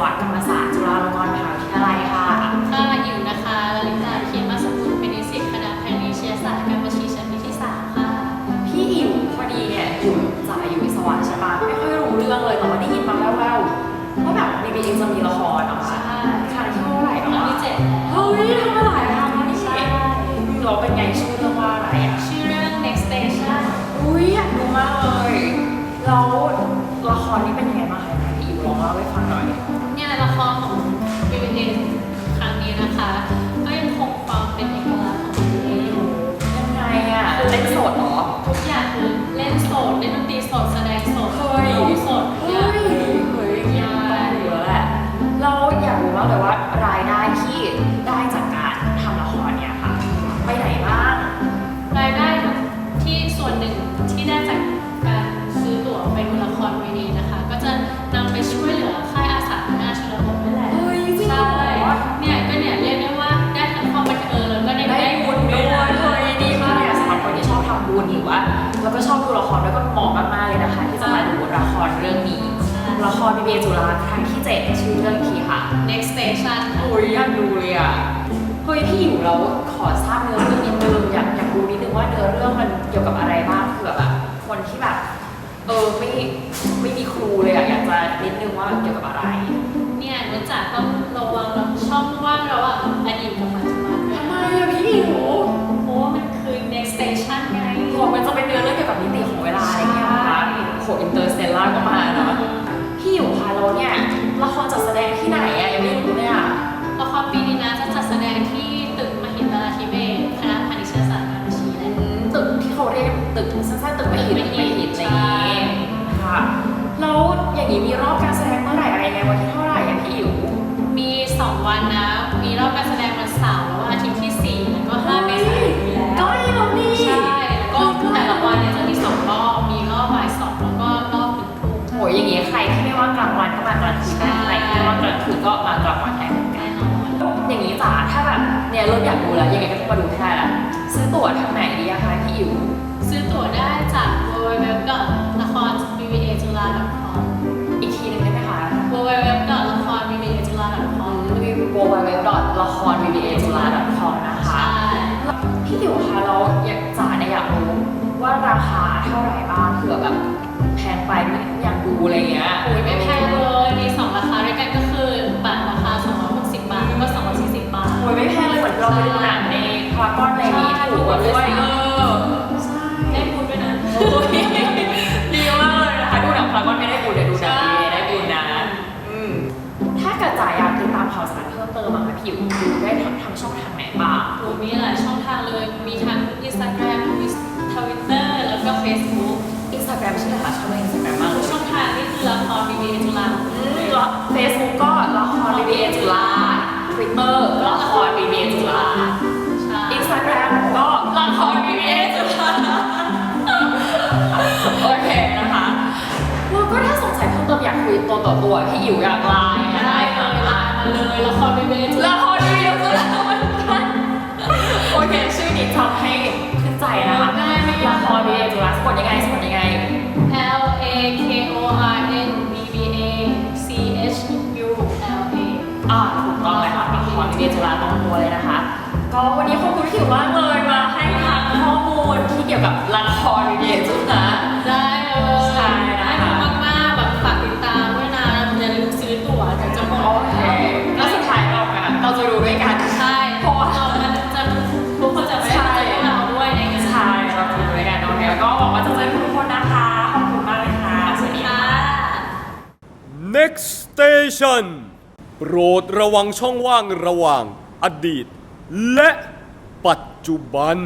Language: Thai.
วะธรรมศาสตร์ ไงบ้างคะพี่อิ๋วลองเล่าให้ฟังหน่อยเนี่ยละครของ BBA ครั้งนี้นะคะ ก็ยังคงความเป็นเอกลักษณ์ของ BBA อยู่ยังไงอะเล่นสดเหรอทุกอย่างคือเล่นสดเล่นดนตรีสดแสด รเรื่องนี้ ละครบีเบจุฬาครั้งที่เจ็ดชื่อเรื่องทีค่ะ next station ค่ะโอ้ยอยากดูเลยอะ เฮ้ยพี่อยู่เราขอทราบเนื้อเรื่องนิดนึงอยากอยากรู้นิดนึงว่าเนื้อเรื่องมันเกี่ยวกับอะไรบ้างเผื่อแบบคนที่แบบเออไม่ไม่มีครูเลยอะอยากจะนิดนึงว่าเกี่ยวกับอะไร เนี่ยนุจ๋าต้องระวังช่องว่างระหว่างอดีตกับปัจจุบันด้วยทำไมอะพี่อิ๋วเพราะว่ามันคือ next station ไงผมมันจะเป็นเนื้อเรื่องเกี่ยวกับมิติของเวลาอะไรเงี้ยนะคะโหอินเตอร์ สเตลล่าก็มาเนาะพี่อยู่คะแล้วเนี่ยละครจัดแสดงที่ไหนอะยังไม่รู้เนี่ยละครปีนี้นะจะจัดแสดงที่ตึกมหินทราธิเบศรคณะพาณิชยศาสตร์การบัญชีและอืมตึกที่เขาเรียกตึกสั้นๆตึกไม่หินไม่หินอะไรอย่างงี้ค่ะแล้วอย่างนี้มีรอบการแสดงเมื่อไหร่อะไรยังไงวันที่เท่าไหร่อะพี่อิ๋วมี2วันนะ มีรอบการแสดงวันเสาร์ รที่ไม่ว่างกลางวันก็มากลางคืนได้ใช่ใครที่ไม่ว่างกลางคืนก็มากลางวันได้เหมือนกันแน่นอนอย่างนี้จ๋าถ้าแบบเนี่ยเริ่มอยากดูแล้วยังไงก็ต้องมาดูให้ได้ละซื้อตั๋วทางไหนดีอะคะพี่อิ๋วซื้อตั๋วได้จาก www. ละคร bba จุฬา .com อีกทีหนึงได้ไหมคะ www. ละคร bba จุฬา .com รีวิว www. ละคร bba จุฬา .com นะคะ ใช่พี่อิ๋วคะเราอยากจ๋าเนี่ยอยากรู้ว่าราคาเท่าไหร่บ้างเผื่อแบบแพ งไปไม่อยากดูอะไรเงี้ยโอ้ยไม่แพงเลย มี2ราคาด้วยกันก็คือบัตรราคา 260 บาท แล้วก็ 240 บาทโอ้ยไม่แพงเลยเหมือนเราไปดูหนังในพารากอนอะไรอย่างงี้ถูกกว่าด้วยเออใช่ได้บุญด้วยนะโอ้ยดีมากเลยนะคะดูหนังพารากอนไม่ได้บุญเดี๋ยวดูหนังดีได้บุญนะอืมถ้าเกิดจ๋าอยากติดตามข่าวสารเพิ่มเติมอะค่ะพี่อิ๋วดูได้ทางทางช่องทางไหนบ้างโอ้มีหลายช่องทางเลยมีทั้ง Instagram Twitter อินสตาแกรมชื่ออะไรคะชอบอินสตาแกรมมากทุกช่องทางนี่คือละคร BBA จุฬาเฟซบุ๊กก็ละคร BBA จุฬาทวิตเตอร์ก็ละคร BBA จุฬาอินสตาแกรมก็ละคร BBA จุฬาโอเคนะคะแล้วก็ถ้าสงสัยเพิ่มเติมอยากคุยตัวต่อตัวพี่อิ๋วอยากไลน์ได้เลยไลน์มาเลยละคร BBA จุฬา อ่าถูกต้องเลยค่ะละคร BBA จุฬาตรงตัวเลยนะคะ ก็วันนี้ขอบคุณพี่อิ๋วมากเลยมาให้ทางข้อมูลที่เกี่ยวกับละคร BBA จุฬาได้เลยใช่นะคะได้ดูมากๆแบบฝากติดตามด้วยนะอย่าลืมซื้อตั๋วเดี๋ยวจะหมดโอเคแล้วสุดท้ายเราอะเราจะดูด้วยกันใช่เพราะว่าเราจะทุกคนจะไม่ได้เจอพวกเราด้วยในงานใช่เราจะดูด้วยกันโอเคแล้วก็หวังว่าจะเจอทุกคนนะคะขอบคุณมากเลยค่ะสวัสดีค่ะ Next Station โปรดระวังช่องว่างระหว่างอดีต และปัจจุบัน